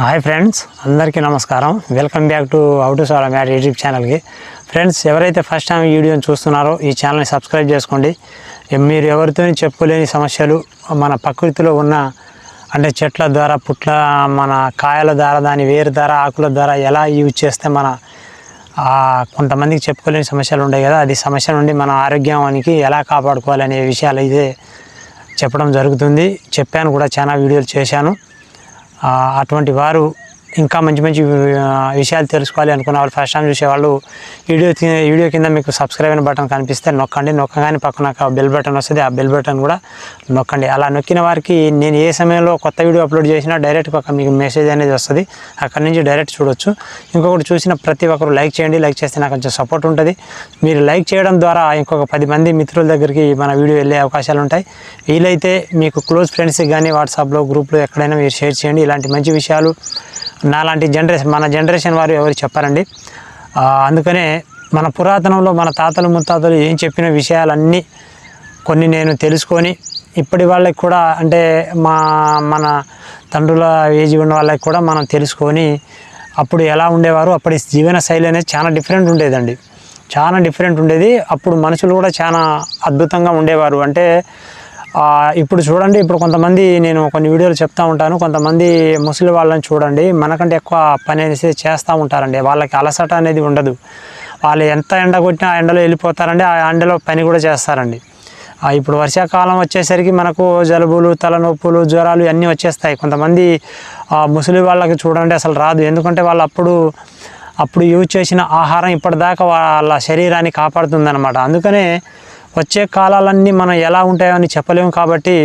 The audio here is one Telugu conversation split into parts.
హాయ్ ఫ్రెండ్స్ అందరికీ నమస్కారం. వెల్కమ్ బ్యాక్ టు అవుట్ సోలా మ్యాట్ యూట్యూబ్ ఛానల్కి ఫ్రెండ్స్ ఎవరైతే ఫస్ట్ టైం వీడియోని చూస్తున్నారో ఈ ఛానల్ని సబ్స్క్రైబ్ చేసుకోండి. మీరు ఎవరితో చెప్పుకోలేని సమస్యలు మన ప్రకృతిలో ఉన్న అంటే చెట్ల ద్వారా పుట్ల మన కాయల ద్వారా దాని వేరు ద్వారా ఆకుల ద్వారా ఎలా యూజ్ చేస్తే మన కొంతమందికి చెప్పుకోలేని సమస్యలు ఉంటాయి కదా అది సమస్య నుండి మన ఆరోగ్యానికి ఎలా కాపాడుకోవాలనే విషయాలు అయితే చెప్పడం జరుగుతుంది. చెప్పాను కూడా చాలా వీడియోలు చేశాను. అటువంటి వారు ఇంకా మంచి మంచి విషయాలు తెలుసుకోవాలి అనుకున్న వాళ్ళు ఫస్ట్ టైం చూసేవాళ్ళు వీడియో వీడియో కింద మీకు సబ్స్క్రైబ్ అయిన బటన్ కనిపిస్తే నొక్కండి. నొక్కగానే పక్కన ఒక బెల్ బటన్ వస్తుంది ఆ బెల్ బటన్ కూడా నొక్కండి. అలా నొక్కిన వారికి నేను ఏ సమయంలో కొత్త వీడియో అప్లోడ్ చేసినా డైరెక్ట్ ఒక మీకు మెసేజ్ అనేది వస్తుంది. అక్కడి నుంచి డైరెక్ట్ చూడొచ్చు. ఇంకొకటి చూసిన ప్రతి ఒక్కరు లైక్ చేయండి. లైక్ చేస్తే నాకు కొంచెం సపోర్ట్ ఉంటుంది. మీరు లైక్ చేయడం ద్వారా ఇంకొక పది మంది మిత్రుల దగ్గరికి మన వీడియో వెళ్ళే అవకాశాలు ఉంటాయి. వీలైతే మీకు క్లోజ్ ఫ్రెండ్స్కి కానీ వాట్సాప్లో గ్రూప్లో ఎక్కడైనా మీరు షేర్ చేయండి. ఇలాంటి మంచి విషయాలు నాలాంటి జనరేషన్ మన జనరేషన్ వారు ఎవరు చెప్పారండి? అందుకనే మన పురాతనంలో మన తాతలు ముత్తాతలు ఏం చెప్పిన విషయాలన్నీ కొన్ని నేను తెలుసుకొని ఇప్పటి వాళ్ళకి కూడా అంటే మా మన తండ్రుల ఏజ్ ఉన్న వాళ్ళకి కూడా మనం తెలుసుకొని అప్పుడు ఎలా ఉండేవారు అప్పటి జీవన శైలి అనేది చాలా డిఫరెంట్ ఉండేదండి. చాలా డిఫరెంట్ ఉండేది. అప్పుడు మనుషులు కూడా చాలా అద్భుతంగా ఉండేవారు. అంటే ఇప్పుడు చూడండి ఇప్పుడు కొంతమంది నేను కొన్ని వీడియోలు చెప్తా ఉంటాను. కొంతమంది ముసలి వాళ్ళని చూడండి మనకంటే ఎక్కువ పని అనేసి చేస్తూ ఉంటారండి. వాళ్ళకి అలసట అనేది ఉండదు. వాళ్ళు ఎంత ఎండ కొట్టినా ఆ ఎండలో వెళ్ళిపోతారండి ఆ ఎండలో పని కూడా చేస్తారండి. ఇప్పుడు వర్షాకాలం వచ్చేసరికి మనకు జలుబులు తలనొప్పులు జ్వరాలు ఇవన్నీ వచ్చేస్తాయి. కొంతమంది ఆ, ముసలి వాళ్ళకి చూడండి అసలు రాదు. ఎందుకంటే వాళ్ళు అప్పుడు అప్పుడు యూజ్ చేసిన ఆహారం ఇప్పటిదాకా వాళ్ళ శరీరాన్ని కాపాడుతుందన్నమాట. అందుకనే వచ్చే కాలాలన్నీ మనం ఎలా ఉంటాయో అని చెప్పలేము కాబట్టి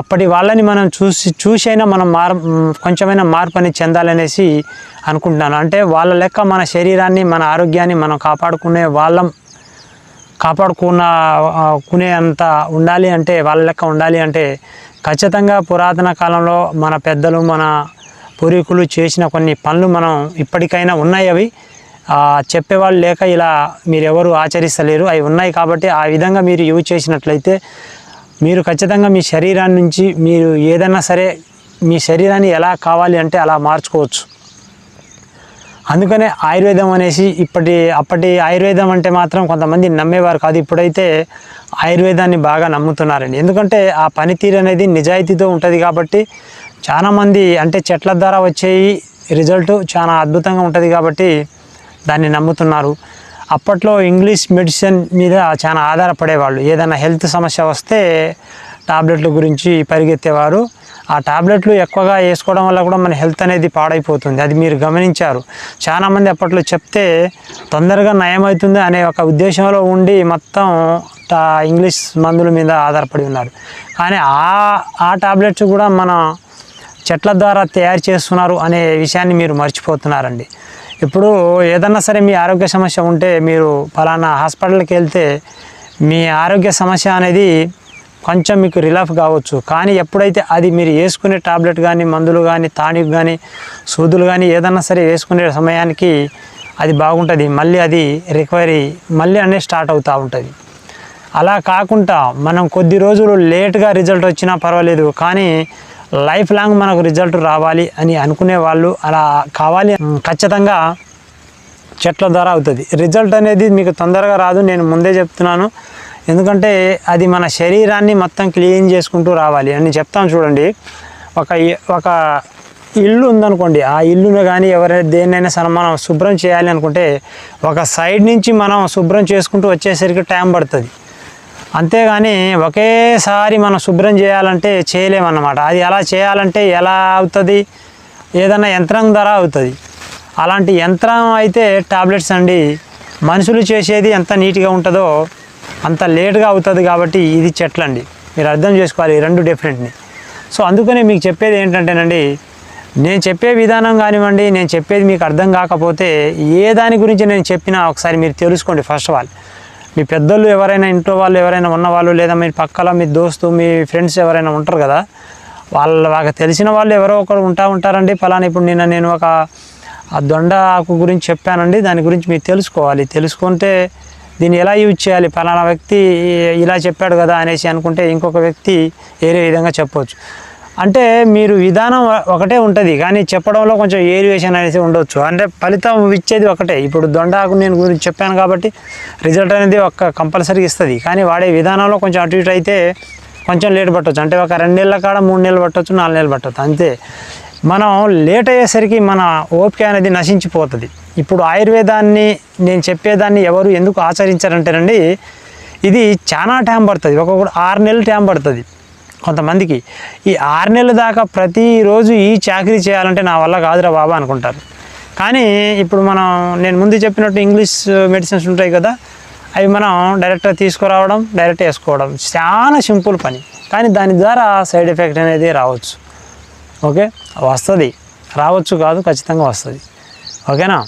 అప్పటి వాళ్ళని మనం చూసి చూసైనా మనం మార్ కొంచెమైనా మార్పు అనేది చెందాలనేసి అనుకుంటున్నాను. అంటే వాళ్ళ లెక్క మన శరీరాన్ని మన ఆరోగ్యాన్ని మనం కాపాడుకునే వాళ్ళం కాపాడుకున్న కునే అంత ఉండాలి అంటే వాళ్ళ లెక్క ఉండాలి అంటే ఖచ్చితంగా పురాతన కాలంలో మన పెద్దలు మన పూర్వీకులు చేసిన కొన్ని పనులు మనం ఇప్పటికైనా ఉన్నాయి అవి. చెప్పేవాళ్ళు లేక ఇలా మీరు ఎవరు ఆచరిస్తలేరు. అవి ఉన్నాయి కాబట్టి ఆ విధంగా మీరు యూజ్ చేసినట్లయితే మీరు ఖచ్చితంగా మీ శరీరాన్ని నుంచి మీరు ఏదైనా సరే మీ శరీరాన్ని ఎలా కావాలి అంటే అలా మార్చుకోవచ్చు. అందుకనే ఆయుర్వేదం అనేసి ఇప్పటి అప్పటి ఆయుర్వేదం అంటే మాత్రం కొంతమంది నమ్మేవారు కాదు. ఇప్పుడైతే ఆయుర్వేదాన్ని బాగా నమ్ముతున్నారండి. ఎందుకంటే ఆ పనితీరు అనేది నిజాయితీతో ఉంటుంది కాబట్టి చాలామంది అంటే చెట్ల ద్వారా వచ్చేవి రిజల్ట్ చాలా అద్భుతంగా ఉంటుంది కాబట్టి దాన్ని నమ్ముతున్నారు. అప్పట్లో ఇంగ్లీష్ మెడిసిన్ మీద చాలా ఆధారపడేవాళ్ళు. ఏదైనా హెల్త్ సమస్య వస్తే టాబ్లెట్ల గురించి పరిగెత్తేవారు. ఆ టాబ్లెట్లు ఎక్కువగా వేసుకోవడం వల్ల కూడా మన హెల్త్ అనేది పాడైపోతుంది. అది మీరు గమనించారు. చాలామంది అప్పట్లో చెప్తే తొందరగా నయమవుతుంది అనే ఒక ఉద్దేశంలో ఉండి మొత్తం ఇంగ్లీష్ మందుల మీద ఆధారపడి ఉన్నారు. కానీ ఆ ఆ టాబ్లెట్స్ కూడా మన చెట్ల ద్వారా తయారు చేస్తున్నారు అనే విషయాన్ని మీరు మర్చిపోతున్నారండి. ఇప్పుడు ఏదన్నా సరే మీ ఆరోగ్య సమస్య ఉంటే మీరు ఫలానా హాస్పిటల్కి వెళ్తే మీ ఆరోగ్య సమస్య అనేది కొంచెం మీకు రిలాఫ్ కావచ్చు. కానీ ఎప్పుడైతే అది మీరు వేసుకునే టాబ్లెట్ కానీ మందులు కానీ టానిక్ కానీ సూదులు కానీ ఏదన్నా సరే వేసుకునే సమయానికి అది బాగుంటుంది. మళ్ళీ అది రికవరీ మళ్ళీ అనేది స్టార్ట్ అవుతూ ఉంటుంది. అలా కాకుండా మనం కొద్ది రోజులు లేట్గా రిజల్ట్ వచ్చినా పర్వాలేదు. కానీ లైఫ్ లాంగ్ మనకు రిజల్ట్ రావాలి అని అనుకునే వాళ్ళు అలా కావాలి ఖచ్చితంగా చెట్ల ద్వారా అవుతుంది. రిజల్ట్ అనేది మీకు తొందరగా రాదు నేను ముందే చెప్తున్నాను. ఎందుకంటే అది మన శరీరాన్ని మొత్తం క్లీన్ చేసుకుంటూ రావాలి. అని చెప్తాను చూడండి. ఒక ఒక ఇల్లు ఉందనుకోండి ఆ ఇల్లును కానీ ఎవరైనా దేన్నైనా సరే మనం శుభ్రం చేయాలి అనుకుంటే ఒక సైడ్ నుంచి మనం శుభ్రం చేసుకుంటూ వచ్చేసరికి టైం పడుతుంది. అంతేగాని ఒకేసారి మనం శుభ్రం చేయాలంటే చేయలేమన్నమాట. అది ఎలా చేయాలంటే ఎలా అవుతుంది? ఏదైనా యంత్రం ద్వారా అవుతుంది. అలాంటి యంత్రం అయితే టాబ్లెట్స్ అండి. మనుషులు చేసేది ఎంత నీట్గా ఉంటుందో అంత లేట్గా అవుతుంది కాబట్టి ఇది చెట్లండి. మీరు అర్థం చేసుకోవాలి రెండు డిఫరెంట్ని సో అందుకనే మీకు చెప్పేది ఏంటంటేనండి నేను చెప్పే విధానం కానివ్వండి నేను చెప్పేది మీకు అర్థం కాకపోతే ఏ దాని గురించి నేను చెప్పినా ఒకసారి మీరు తెలుసుకోండి ఫస్ట్ ఆఫ్ ఆల్. మీ పెద్దలు ఎవరైనా ఇంట్లో వాళ్ళు ఎవరైనా ఉన్నవాళ్ళు లేదా మీ పక్కల మీ దోస్తు మీ ఫ్రెండ్స్ ఎవరైనా ఉంటారు కదా వాళ్ళ వాళ్ళకి తెలిసిన వాళ్ళు ఎవరో ఒకరు ఉంటా ఉంటారండి. ఫలానా ఇప్పుడు నిన్న నేను ఒక ఆ దొండ ఆకు గురించి చెప్పానండి. దాని గురించి మీరు తెలుసుకోవాలి. తెలుసుకుంటే దీన్ని ఎలా యూజ్ చేయాలి? ఫలానా వ్యక్తి ఇలా చెప్పాడు కదా అనేసి అనుకుంటే ఇంకొక వ్యక్తి వేరే విధంగా చెప్పవచ్చు అంటే మీరు విధానం ఒకటే ఉంటుంది. కానీ చెప్పడంలో కొంచెం ఏరియేషన్ అనేసి ఉండొచ్చు. అంటే ఫలితం ఇచ్చేది ఒకటే. ఇప్పుడు దొండాకు నేను గురించి చెప్పాను కాబట్టి రిజల్ట్ అనేది ఒక కంపల్సరీ ఇస్తుంది. కానీ వాడే విధానంలో కొంచెం అటు ఇటు అయితే కొంచెం లేట్ పట్టవచ్చు అంటే ఒక రెండు నెలల కాడ మూడు నెలలు పట్టవచ్చు నాలుగు నెలలు పట్టవచ్చు అంతే. మనం లేట్ అయ్యేసరికి మన ఓపిక అనేది నశించిపోతుంది. ఇప్పుడు ఆయుర్వేదాన్ని నేను చెప్పేదాన్ని ఎవరు ఎందుకు ఆచరించారంటేనండి ఇది చాలా టైం పడుతుంది. ఒక్కొక్కటి ఆరు నెలలు టైం పడుతుంది. కొంతమందికి ఈ ఆరు నెలల దాకా ప్రతిరోజు ఈ చాకరీ చేయాలంటే నా వల్ల కాదురా బాబా అనుకుంటారు. కానీ ఇప్పుడు మనం నేను ముందు చెప్పినట్టు ఇంగ్లీష్ మెడిసిన్స్ ఉంటాయి కదా అవి మనం డైరెక్ట్గా తీసుకురావడం డైరెక్ట్ వేసుకోవడం చాలా సింపుల్ పని. కానీ దాని ద్వారా సైడ్ ఎఫెక్ట్ అనేది రావచ్చు. ఓకే? వస్తుంది. రావచ్చు కాదు ఖచ్చితంగా వస్తుంది. ఓకేనా?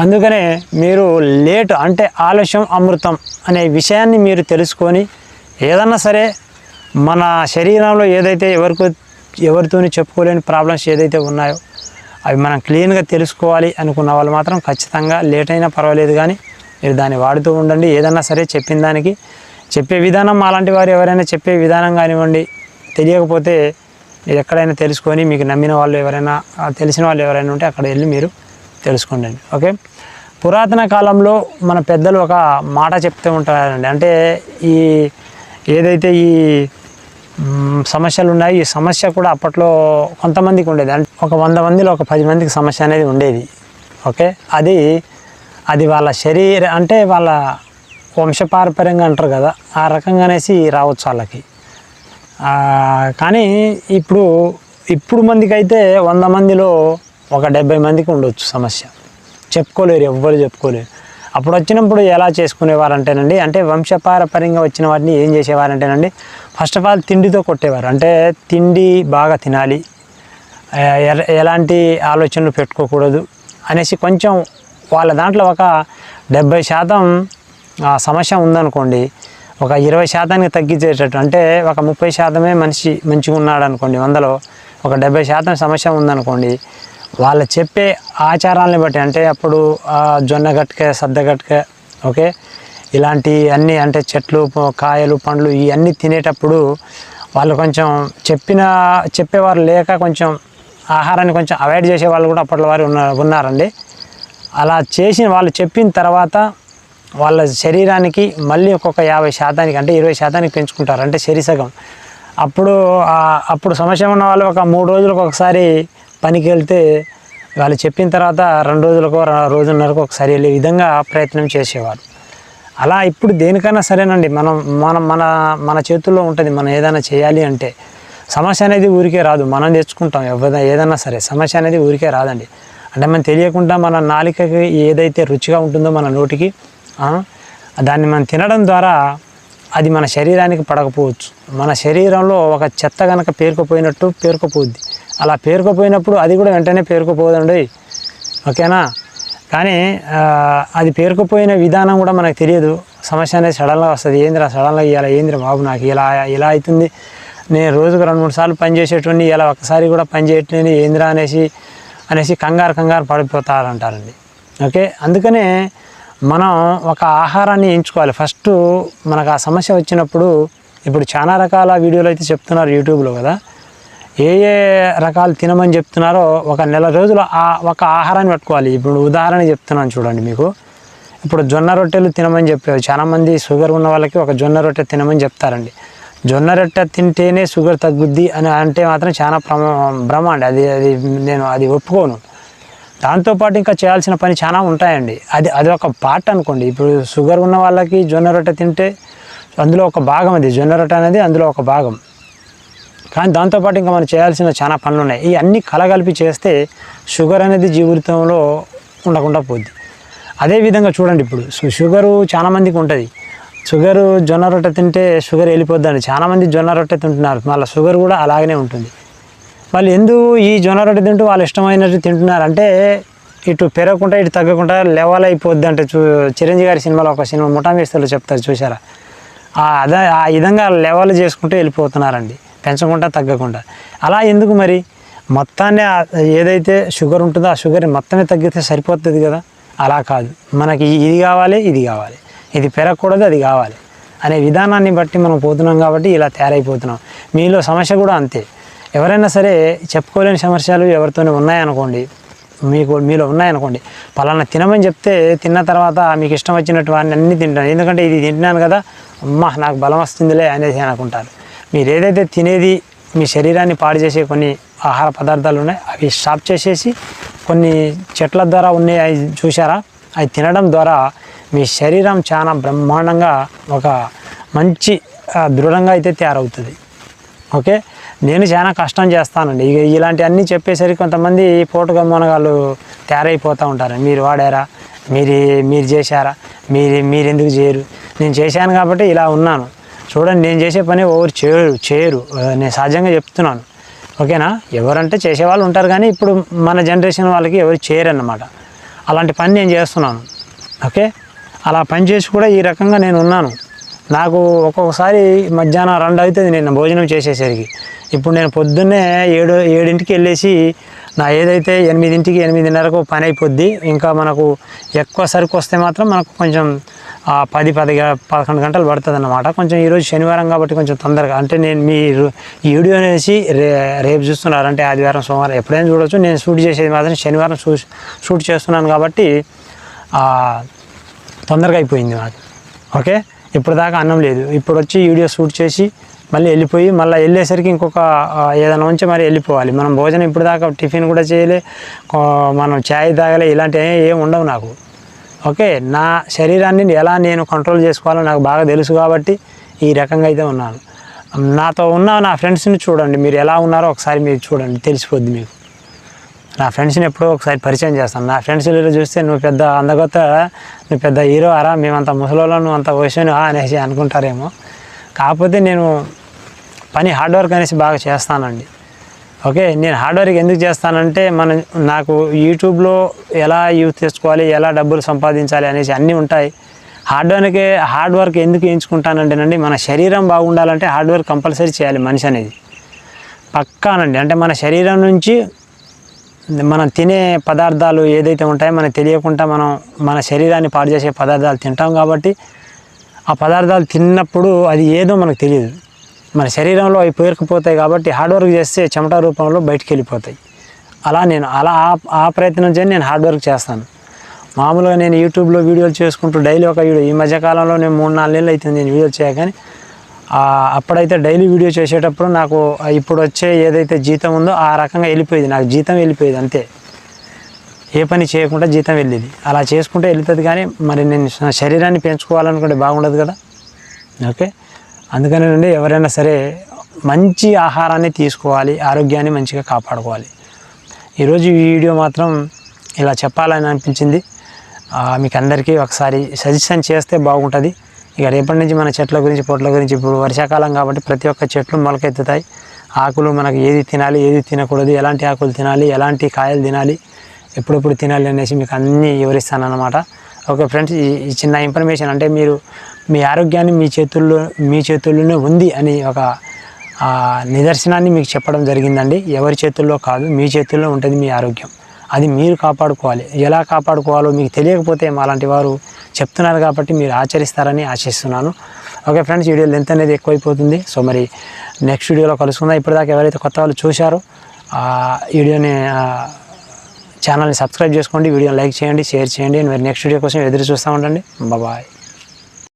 అందుకనే మీరు లేట్ అంటే ఆలస్యం అమృతం అనే విషయాన్ని మీరు తెలుసుకొని ఏదన్నా సరే మన శరీరంలో ఏదైతే ఎవరికి ఎవరితోని చెప్పుకోలేని ప్రాబ్లమ్స్ ఏదైతే ఉన్నాయో అవి మనం క్లీన్గా తెలుసుకోవాలి అనుకున్న వాళ్ళు మాత్రం ఖచ్చితంగా లేట్ అయినా పర్వాలేదు కానీ మీరు దాన్ని వాడుతూ ఉండండి. ఏదన్నా సరే చెప్పిన దానికి చెప్పే విధానం అలాంటి వారు ఎవరైనా చెప్పే విధానం కానివ్వండి తెలియకపోతే మీరు ఎక్కడైనా తెలుసుకొని మీకు నమ్మిన వాళ్ళు ఎవరైనా తెలిసిన వాళ్ళు ఎవరైనా ఉంటే అక్కడ వెళ్ళి మీరు తెలుసుకోండి. ఓకే? పురాతన కాలంలో మన పెద్దలు ఒక మాట చెప్తూ ఉంటారండి. అంటే ఈ ఏదైతే ఈ సమస్యలు ఉన్నాయి ఈ సమస్య కూడా అప్పట్లో కొంతమందికి ఉండేది. అంటే ఒక వంద మందిలో ఒక పది మందికి సమస్య అనేది ఉండేది. ఓకే? అది అది వాళ్ళ శరీర అంటే వాళ్ళ వంశపారపర్యంగా అంటారు కదా ఆ రకంగా అనేసి రావచ్చు వాళ్ళకి. కానీ ఇప్పుడు ఇప్పుడు మందికి అయితే వంద మందిలో ఒక డెబ్బై మందికి ఉండొచ్చు సమస్య. చెప్పుకోలేరు ఎవ్వరు చెప్పుకోలేరు. అప్పుడు వచ్చినప్పుడు ఎలా చేసుకునేవారంటేనండి అంటే వంశపారపర్యంగా వచ్చిన వాటిని ఏం చేసేవారంటేనండి ఫస్ట్ ఆఫ్ ఆల్ తిండితో కొట్టేవారు. అంటే తిండి బాగా తినాలి ఎలాంటి ఆలోచనలు పెట్టుకోకూడదు అనేసి కొంచెం వాళ్ళ దాంట్లో ఒక డెబ్బై శాతం ఆ, సమస్య ఉందనుకోండి ఒక ఇరవై శాతానికి తగ్గించేటట్టు అంటే ఒక ముప్పై శాతమే మనిషి మంచిగా ఉన్నాడు అనుకోండి వందలో ఒక డెబ్బై శాతం సమస్య ఉందనుకోండి వాళ్ళు చెప్పే ఆచారాలని బట్టి అంటే అప్పుడు జొన్న గట్క సద్ద గట్క ఓకే? ఇలాంటి అన్నీ అంటే చెట్లు కాయలు పండ్లు ఇవన్నీ తినేటప్పుడు వాళ్ళు కొంచెం చెప్పిన చెప్పేవారు లేక కొంచెం ఆహారాన్ని కొంచెం అవాయిడ్ చేసే వాళ్ళు కూడా అప్పట్లో వారు ఉన్నారు ఉన్నారండి. అలా చేసిన వాళ్ళు చెప్పిన తర్వాత వాళ్ళ శరీరానికి మళ్ళీ ఒక్కొక్క యాభై శాతానికి అంటే ఇరవై శాతానికి పెంచుకుంటారు అంటే శరీసగం అప్పుడు అప్పుడు సమస్య ఉన్న వాళ్ళు ఒక మూడు రోజులకు ఒకసారి పనికి వెళ్తే వాళ్ళు చెప్పిన తర్వాత రెండు రోజులకు రోజున్నరకు ఒకసారి వెళ్ళే విధంగా ప్రయత్నం చేసేవారు. అలా ఇప్పుడు దేనికైనా సరేనండి. మనం మనం మన మన చేతుల్లో ఉంటుంది. మనం ఏదైనా చేయాలి అంటే సమస్య అనేది ఊరికే రాదు. మనం తెచ్చుకుంటాం ఎవరైనా ఏదైనా సరే సమస్య అనేది ఊరికే రాదండి. అంటే మనం తెలియకుండా మన నాలికకి ఏదైతే రుచిగా ఉంటుందో మన నోటికి దాన్ని మనం తినడం ద్వారా అది మన శరీరానికి పడకపోవచ్చు. మన శరీరంలో ఒక చెత్త కనుక పేరుకుపోయినట్టు పేరుకుపోద్ది. అలా పేరుకుపోయినప్పుడు అది కూడా వెంటనే పేరుకుపోదండి. ఓకేనా? కానీ అది పేరుకుపోయిన విధానం కూడా మనకు తెలియదు. సమస్య అనేది సడన్గా వస్తుంది. ఏందిరా సడన్గా ఇలా ఏందిరా బాబు నాకు ఇలా ఇలా అవుతుంది నేను రోజుకు రెండు మూడు సార్లు పనిచేసేటువంటి ఇలా ఒకసారి కూడా పని చేయట్లేదు ఏందిరా అనేసి అనేసి కంగారు కంగారు పడిపోతారంటారండి. ఓకే? అందుకనే మనం ఒక ఆహారాన్ని ఎంచుకోవాలి. ఫస్ట్ మనకు ఆ సమస్య వచ్చినప్పుడు ఇప్పుడు చాలా రకాల వీడియోలు అయితే చెప్తున్నారు యూట్యూబ్లో కదా. ఏ ఏ రకాలు తినమని చెప్తున్నారో ఒక నెల రోజులు ఆ ఒక ఆహారాన్ని పట్టుకోవాలి. ఇప్పుడు ఉదాహరణ చెప్తున్నాను చూడండి మీకు. ఇప్పుడు జొన్న రొట్టెలు తినమని చెప్పారు. చాలామంది షుగర్ ఉన్న వాళ్ళకి ఒక జొన్న రొట్టె తినమని చెప్తారండి. జొన్న రొట్టె తింటేనే షుగర్ తగ్గుద్ది అని అంటే మాత్రం చాలా భ్రమ భ్రమ అండి. అది అది నేను అది ఒప్పుకోను. దాంతోపాటు ఇంకా చేయాల్సిన పని చాలా ఉంటాయండి. అది అది ఒక పార్ట్ అనుకోండి. ఇప్పుడు షుగర్ ఉన్న వాళ్ళకి జొన్న రొట్టె తింటే అందులో ఒక భాగం అది. జొన్న రొట్టె అనేది అందులో ఒక భాగం. కానీ దాంతోపాటు ఇంకా మనం చేయాల్సిన చాలా పనులు ఉన్నాయి ఈ అన్ని కలగలిపి చేస్తే షుగర్ అనేది జీవితంలో ఉండకుండా పోద్ది. అదేవిధంగా చూడండి ఇప్పుడు షుగరు చాలామందికి ఉంటుంది. షుగరు జొన్న రొట్టె తింటే షుగర్ వెళ్ళిపోద్దండి చాలామంది జొన్న రొట్టె తింటున్నారు. మళ్ళీ షుగర్ కూడా అలాగనే ఉంటుంది. వాళ్ళు ఎందుకు ఈ జొన్న రొట్టె తింటూ వాళ్ళు ఇష్టమైనట్టు తింటున్నారు అంటే ఇటు పెరగకుండా ఇటు తగ్గకుండా లెవెల్ అయిపోద్ది అంటే చూ చిరంజీవి గారి సినిమాలో ఒక సినిమా ముఠామేస్తలు చెప్తారు చూసారా అదే ఆ విధంగా లెవెల్ చేసుకుంటూ వెళ్ళిపోతున్నారండి. పెంచకుండా తగ్గకుండా. అలా ఎందుకు మరి? మొత్తాన్ని ఏదైతే షుగర్ ఉంటుందో ఆ షుగర్ మొత్తమే తగ్గితే సరిపోతుంది కదా? అలా కాదు. మనకి ఇది కావాలి ఇది కావాలి. ఇది పెరగకూడదు అది కావాలి. అనే విధానాన్ని బట్టి మనం పోతున్నాం కాబట్టి ఇలా తయారైపోతున్నాం. మీలో సమస్య కూడా అంతే. ఎవరైనా సరే చెప్పుకోలేని సమస్యలు ఎవరితోనే ఉన్నాయనుకోండి మీకు మీలో ఉన్నాయనుకోండి పలానా తినమని చెప్తే తిన్న తర్వాత మీకు ఇష్టం వచ్చినట్టు వాడిని అన్నీ తింటాను. ఎందుకంటే ఇది తింటున్నాను కదా అమ్మ నాకు బలం వస్తుందిలే అనేది అనుకుంటారు. మీరు ఏదైతే తినేది మీ శరీరాన్ని పాడు చేసే కొన్ని ఆహార పదార్థాలు ఉన్నాయి అవి షాప్ చేసేసి కొన్ని చెట్ల ద్వారా ఉన్నాయి అవి చూసారా అవి తినడం ద్వారా మీ శరీరం చాలా బ్రహ్మాండంగా ఒక మంచి దృఢంగా అయితే తయారవుతుంది. ఓకే? నేను చాలా కష్టం చేస్తానండి. ఇక ఇలాంటి అన్నీ చెప్పేసరికి కొంతమంది పోటుగా మునగాళ్ళు తయారైపోతూ ఉంటారు. మీరు వాడారా? మీరు మీరు చేశారా? మీరు మీరు ఎందుకు చేయరు? నేను చేశాను కాబట్టి ఇలా ఉన్నాను. చూడండి నేను చేసే పని ఎవరు చేయరు చేయరు. నేను సహజంగా చెప్తున్నాను. ఓకేనా? ఎవరంటే చేసేవాళ్ళు ఉంటారు కానీ ఇప్పుడు మన జనరేషన్ వాళ్ళకి ఎవరు చేయరు అన్నమాట అలాంటి పని నేను చేస్తున్నాను. ఓకే? అలా పని చేసి కూడా ఈ రకంగా నేను ఉన్నాను. నాకు ఒక్కొక్కసారి మధ్యాహ్నం రెండు అవుతుంది నేను భోజనం చేసేసరికి. ఇప్పుడు నేను పొద్దున్నే ఏడు ఏడింటికి వెళ్ళేసి నా ఏదైతే ఎనిమిదింటికి ఎనిమిదిన్నరకు పని అయిపోద్ది ఇంకా మనకు ఎక్కువ సరుకు వస్తే మాత్రం మనకు కొంచెం పది పది గ- పదకొండు గంటలు పడుతుంది అన్నమాట కొంచెం ఈరోజు శనివారం కాబట్టి కొంచెం తొందరగా అంటే నేను మీ వీడియో అనేసి రే రేపు చూస్తున్నారు అంటే ఆదివారం సోమవారం ఎప్పుడైనా చూడొచ్చు. నేను షూట్ చేసేది మాత్రం శనివారం షూ షూట్ చేస్తున్నాను కాబట్టి తొందరగా అయిపోయింది నాకు ఓకే? ఇప్పుడు దాకా అన్నం లేదు. ఇప్పుడు వచ్చి వీడియో షూట్ చేసి మళ్ళీ వెళ్ళిపోయి మళ్ళీ వెళ్ళేసరికి ఇంకొక ఏదైనా ఉంచి మరి వెళ్ళిపోవాలి. మనం భోజనం ఇప్పుడు దాకా టిఫిన్ కూడా చేయలే కో- మనం ఛాయ్ తాగలే ఇలాంటివి ఏం ఉండవు నాకు. ఓకే నా శరీరాన్ని ఎలా నేను కంట్రోల్ చేసుకోవాలో నాకు బాగా తెలుసు కాబట్టి ఈ రకంగా అయితే ఉన్నాను. నాతో ఉన్న నా ఫ్రెండ్స్ని చూడండి మీరు ఎలా ఉన్నారో ఒకసారి మీరు చూడండి తెలిసిపోద్ది మీకు. నా ఫ్రెండ్స్ని ఎప్పుడో ఒకసారి పరిచయం చేస్తాను. నా ఫ్రెండ్స్ చూస్తే నువ్వు పెద్ద అందగొత్త నువ్వు పెద్ద హీరో అరా మేమంత ముసలోళ్ళం నువ్వు అంత వయసును అనేసి అనుకుంటారేమో. కాకపోతే నేను పని హార్డ్ వర్క్ అనేసి బాగా చేస్తానండి. ఓకే నేను హార్డ్ వర్క్ ఎందుకు చేస్తానంటే మనం నాకు యూట్యూబ్లో ఎలా యూజ్ తెచ్చుకోవాలి ఎలా డబ్బులు సంపాదించాలి అనేసి అన్నీ ఉంటాయి. హార్డ్ వర్క్ హార్డ్ వర్క్ ఎందుకు ఎంచుకుంటానంటేనండి మన శరీరం బాగుండాలంటే హార్డ్ వర్క్ కంపల్సరీ చేయాలి మనిషి అనేది. పక్కానండి అంటే మన శరీరం నుంచి మనం తినే పదార్థాలు ఏదైతే ఉంటాయో మనకు తెలియకుండా మనం మన శరీరాన్ని పాడు చేసే పదార్థాలు తింటాం కాబట్టి ఆ పదార్థాలు తిన్నప్పుడు అది ఏదో మనకు తెలియదు. మన శరీరంలో అవి పేరుకుపోతాయి కాబట్టి హార్డ్ వర్క్ చేస్తే చెమట రూపంలో బయటికి వెళ్ళిపోతాయి అలా నేను అలా ఆ ఆ ప్రయత్నం చేసి నేను హార్డ్ వర్క్ చేస్తాను. మామూలుగా నేను యూట్యూబ్లో వీడియోలు చేసుకుంటూ డైలీ ఒక వీడియో ఈ మధ్యకాలంలో నేను మూడు నాలుగు నెలలు అవుతుంది నేను వీడియో చేయగానే. అప్పుడైతే డైలీ వీడియో చేసేటప్పుడు నాకు ఇప్పుడు వచ్చే ఏదైతే జీతం ఉందో ఆ రకంగా వెళ్ళిపోయేది. నాకు జీతం వెళ్ళిపోయేది అంతే. ఏ పని చేయకుండా జీతం వెళ్ళేది. అలా చేసుకుంటే వెళ్తుంది కానీ మరి నేను నా శరీరాన్ని పెంచుకోవాలనుకుంటే బాగుండదు కదా. ఓకే? అందుకని నుండి ఎవరైనా సరే మంచి ఆహారాన్ని తీసుకోవాలి ఆరోగ్యాన్ని మంచిగా కాపాడుకోవాలి. ఈరోజు ఈ వీడియో మాత్రం ఇలా చెప్పాలని అనిపించింది. మీకు అందరికీ ఒకసారి సజెషన్ చేస్తే బాగుంటుంది. ఇక రేపటి నుంచి మన చెట్ల గురించి పొట్ల గురించి ఇప్పుడు వర్షాకాలం కాబట్టి ప్రతి ఒక్క చెట్లు మొలకెత్తుతాయి. ఆకులు మనకు ఏది తినాలి ఏది తినకూడదు ఎలాంటి ఆకులు తినాలి ఎలాంటి కాయలు తినాలి ఎప్పుడెప్పుడు తినాలి అనేసి మీకు అన్నీ వివరిస్తానన్నమాట. ఓకే ఫ్రెండ్స్ ఈ చిన్న ఇన్ఫర్మేషన్ అంటే మీరు మీ ఆరోగ్యాన్ని మీ చేతుల్లో మీ చేతుల్లోనే ఉంది అని ఒక నిదర్శనాన్ని మీకు చెప్పడం జరిగిందండి. ఎవరి చేతుల్లో కాదు మీ చేతుల్లో ఉంటుంది మీ ఆరోగ్యం. అది మీరు కాపాడుకోవాలి. ఎలా కాపాడుకోవాలో మీకు తెలియకపోతే అలాంటి వారు చెప్తున్నారు కాబట్టి మీరు ఆచరిస్తారని ఆశిస్తున్నాను. ఓకే ఫ్రెండ్స్ వీడియో లెంత్ అనేది ఎక్కువైపోతుంది. సో మరి నెక్స్ట్ వీడియోలో కలుసుకుందాం. ఇప్పటిదాకా ఎవరైతే కొత్త వాళ్ళు చూశారో వీడియోని ఛానల్ని సబ్స్క్రైబ్ చేసుకోండి వీడియోని లైక్ చేయండి షేర్ చేయండి. మరి నెక్స్ట్ వీడియో కోసం ఎదురు చూస్తూ ఉండండి. బాయ్.